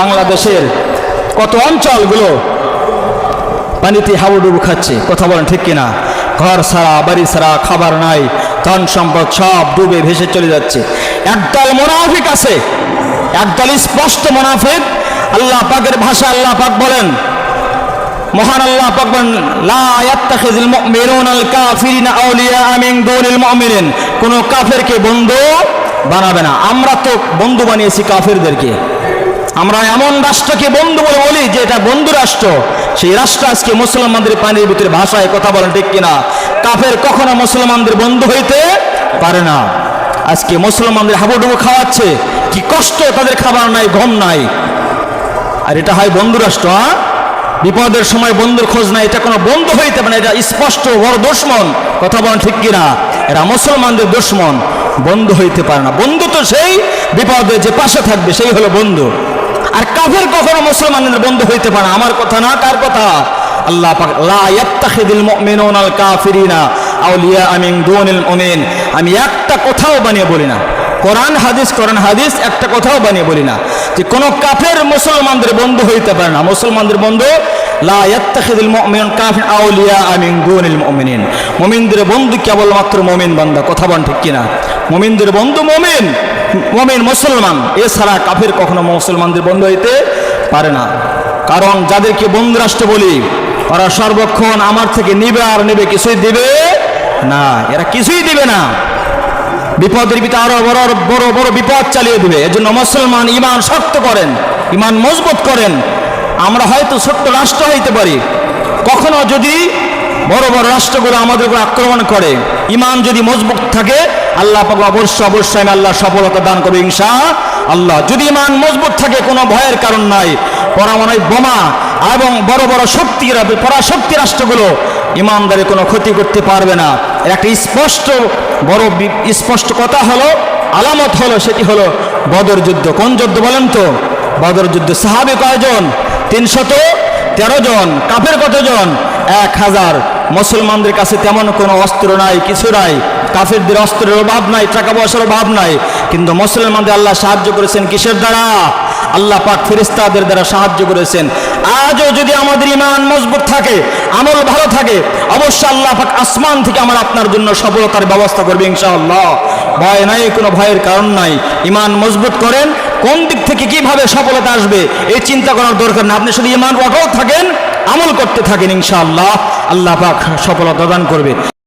বাংলাদেশের কত অঞ্চলগুলো পানিতে হাবুডুবু খাচ্ছে? কথা বলেন ঠিক কিনা? ঘর সারা বাড়ি সারা খাবার নাই, ধন সম্পদ সব ডুবে ভেসে চলে যাচ্ছে। একদল মোনাফিক আছে, একদল স্পষ্ট মোনাফিক। আল্লাহ পাকের ভাষা আল্লাহ পাক বলেন, মহান আল্লাহ পাক বলেন, লা ইয়াত্তাখিযুল মুমিনুনাল কাফিরিনা আউলিয়া মিন দুনিল মুমিনিন। কোন কাফেরকে বন্ধু বানাবে না। আমরা তো বন্ধু বানিয়েছি কাফেরদেরকে। আমরা এমন রাষ্ট্রকে বন্ধু বলে বলি যে এটা বন্ধু রাষ্ট্র। সেই রাষ্ট্র আজকে মুসলমানদের পানির ভিতরে ভাষায় কথা বলেন ঠিক কিনা? কাফের কখনো মুসলমানদের বন্ধু হইতে পারে না। আজকে মুসলমানদের হাবুডুবু খাওয়াচ্ছে। কি কষ্ট, তাদের খাবার নাই, ঘুম নাই। আর এটা হয় বন্ধু রাষ্ট্র? বিপদের সময় বন্ধুর খোঁজ নাই, এটা কোনো বন্ধু হইতে পারে এটা স্পষ্ট বড় দুশ্মন, কথা বলেন ঠিক কিনা? এরা মুসলমানদের দুশ্মন, বন্ধু হইতে পারে না। বন্ধু তো সেই বিপদে যে পাশে থাকবে, সেই হলো বন্ধু। কাফের কখনো মুসলমানদের বন্ধু হইতে পারে আমার কথা না, কার কথা? আল্লাহ পাক, লা ইয়াত্তাখিদুল মুমিনুনাল কাফিরিনা আউলিয়া মিন দুনিল মুমিন। আমি একটা কথাও বানিয়ে বলি না। কোরআন, হাদিস কোরআন, হাদিস, একটা কথাও বানিয়ে বলি না যে কোন কাফের মুসলমানদের বন্ধু হইতে পারে না। মুসলমানদের বন্ধু, লা ইয়াত্তাখিদুল মুমিনুন কাফির আউলিয়া মিন দুনিল মুমিনিন মুমিনদের বন্ধু কেবলমাত্র মুমিন বান্দা। কথা বলেন ঠিক কিনা? মুমিনদের বন্ধু মুমিন। মুমিন মুসলমান, এছাড়া কাফের কখনো মুসলমানদের বন্ধু হইতে পারে না। কারণ যাদেরকে বন্ধু রাষ্ট্র বলি, ওরা সর্বক্ষণ আমার থেকে নিবে আর নেবে, কিছুই দিবে না। এরা কিছুই দিবে না। বিপদের ভিতরে আরও বড় বড় বড় বিপদ চালিয়ে দিবে। এজন্য মুসলমান ইমান শক্ত করেন ইমান মজবুত করেন। আমরা হয়তো ছোট্ট রাষ্ট্র হইতে পারি। কখনো যদি বড় বড় রাষ্ট্রগুলো আমাদের উপর আক্রমণ করে। ইমান যদি মজবুত থাকে, আল্লাহ পাক অবশ্যই অবশ্যই আল্লাহ সফলতা দান করবে ইনশা আল্লাহ, যদি ইমান মজবুত থাকে, কোনো ভয়ের কারণ নাই। পরমাণবিক বোমা এবং বড় বড় শক্তি পরাশক্তি রাষ্ট্রগুলো ইমানদারে কোনো ক্ষতি করতে পারবে না। একটা স্পষ্ট, বড় স্পষ্ট কথা হলো, আলামত হলো, সেটি হলো বদর যুদ্ধ। কোন যুদ্ধ বলেন তো? বদর যুদ্ধ। সাহাবি কয়জন? তিনশত তেরো জন। কাফের কতজন? এক হাজার। মুসলমানদের কাছে তেমন কোনো অস্ত্র নাই, কিছু নাই। কাফেরদের অস্ত্রের অভাব নাই, টাকা পয়সার অভাব নাই। কিন্তু মুসলমানদের আল্লাহ সাহায্য করেছেন কিসের দ্বারা? আল্লাহ পাক ফেরেস্তাদের দ্বারা সাহায্য করেছেন। আজও যদি আমাদের ইমান মজবুত থাকে, আমল ভালো থাকে অবশ্য আল্লাহ পাক আসমান থেকে আমার আপনার জন্য সফলতার ব্যবস্থা করবে ইনশাআল্লাহ। ভয় নাই, কোনো ভয়ের কারণ নাই। ইমান মজবুত করেন, কোন দিক থেকে কীভাবে সফলতা আসবে, এই চিন্তা করার দরকার না আপনি শুধু ইমান অটল থাকেন আমল করতে থাকেন ইনশাআল্লাহ। আল্লাহ পাক সফলতা দান করবে।